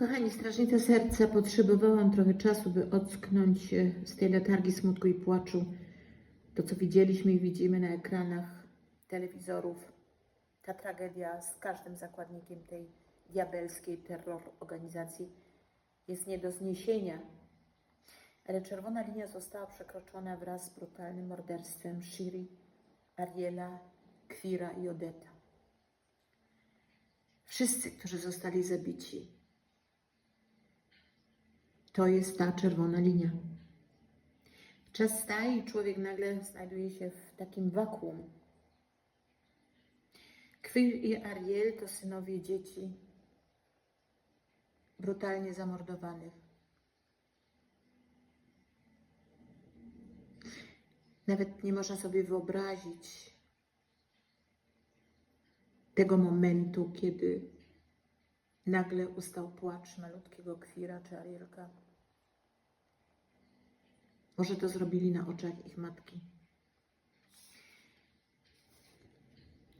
Kochani, strażnice serca, potrzebowałam trochę czasu, by ocknąć się z tej letargii smutku i płaczu. To, co widzieliśmy i widzimy na ekranach telewizorów, ta tragedia z każdym zakładnikiem tej diabelskiej terror organizacji jest nie do zniesienia. Ale czerwona linia została przekroczona wraz z brutalnym morderstwem Shiri, Ariela, Kwira i Odeta. Wszyscy, którzy zostali zabici, to jest ta czerwona linia. Czas staje i człowiek nagle znajduje się w takim wakuum. Kwir i Ariel to synowie dzieci brutalnie zamordowanych. Nawet nie można sobie wyobrazić tego momentu, kiedy nagle ustał płacz malutkiego Kwira czy Arielka. Może to zrobili na oczach ich matki.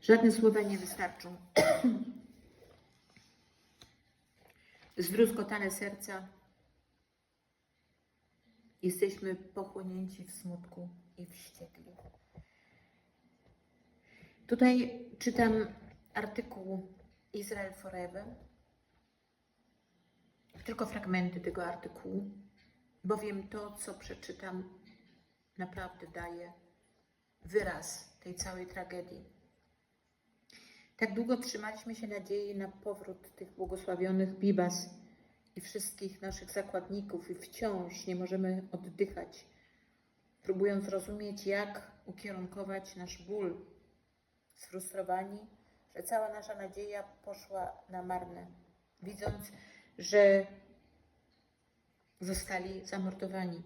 Żadne słowa nie wystarczą. Zdruzgotane serca. Jesteśmy pochłonięci w smutku i wściekli. Tutaj czytam artykuł Israel Forever. Tylko fragmenty tego artykułu, bowiem to, co przeczytam, naprawdę daje wyraz tej całej tragedii. Tak długo trzymaliśmy się nadziei na powrót tych błogosławionych Bibas i wszystkich naszych zakładników, i wciąż nie możemy oddychać, próbując rozumieć, jak ukierunkować nasz ból. Sfrustrowani, że cała nasza nadzieja poszła na marne, widząc, że zostali zamordowani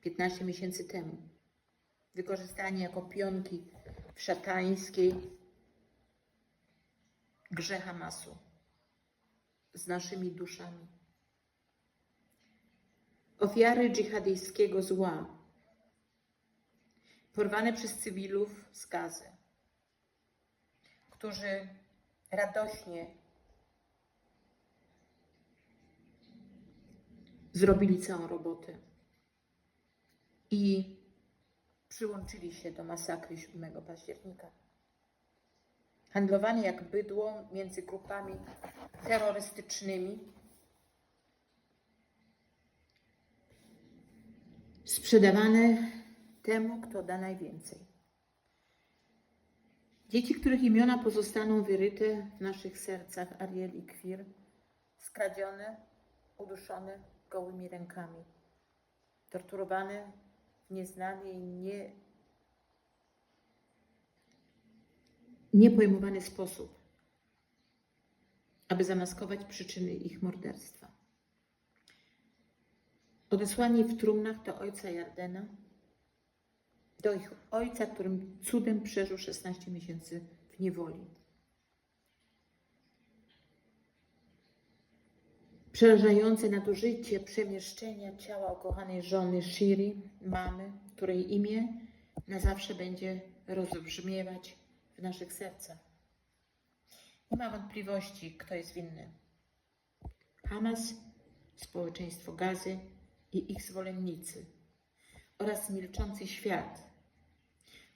15 miesięcy temu, wykorzystani jako pionki w szatańskiej grze Hamasu z naszymi duszami. Ofiary dżihadyjskiego zła, porwane przez cywilów z Gazy, którzy radośnie zrobili całą robotę i przyłączyli się do masakry 7 października. Handlowanie jak bydło między grupami terrorystycznymi, sprzedawane temu, kto da najwięcej. Dzieci, których imiona pozostaną wyryte w naszych sercach, Ariel i Kwir, skradzione, uduszone gołymi rękami, torturowane w nieznany i nie, niepojmowany sposób, aby zamaskować przyczyny ich morderstwa. Odesłani w trumnach do ojca Jardena, do ich ojca, którym cudem przeżył 16 miesięcy w niewoli. Przerażające nadużycie przemieszczenia ciała ukochanej żony Shiri, mamy, której imię na zawsze będzie rozbrzmiewać w naszych sercach. Nie ma wątpliwości, kto jest winny. Hamas, społeczeństwo Gazy i ich zwolennicy oraz milczący świat,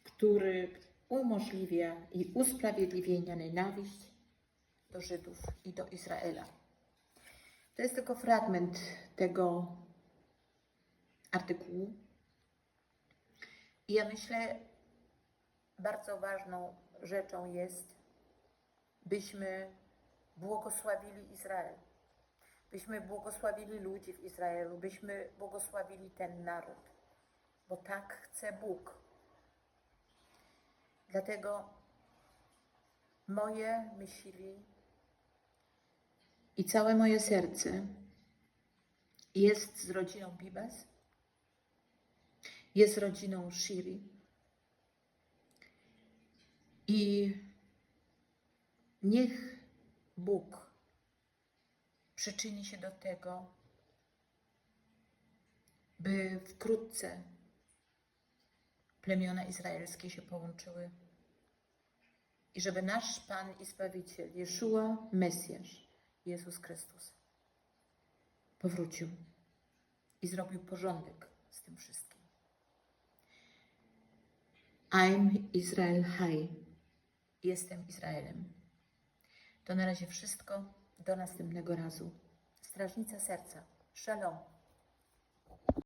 który umożliwia i usprawiedliwienia nienawiść do Żydów i do Izraela. To jest tylko fragment tego artykułu. I ja myślę, bardzo ważną rzeczą jest, byśmy błogosławili Izrael. Byśmy błogosławili ludzi w Izraelu, byśmy błogosławili ten naród, bo tak chce Bóg. Dlatego moje myśli i całe moje serce jest z rodziną Bibas, jest rodziną Shiri. I niech Bóg przyczyni się do tego, by wkrótce plemiona izraelskie się połączyły i żeby nasz Pan i Zbawiciel, Jeszua, Mesjasz, Jezus Chrystus. Powrócił i zrobił porządek z tym wszystkim. I'm Israel High. Jestem Izraelem. To na razie wszystko. Do następnego razu. Strażnica serca. Shalom.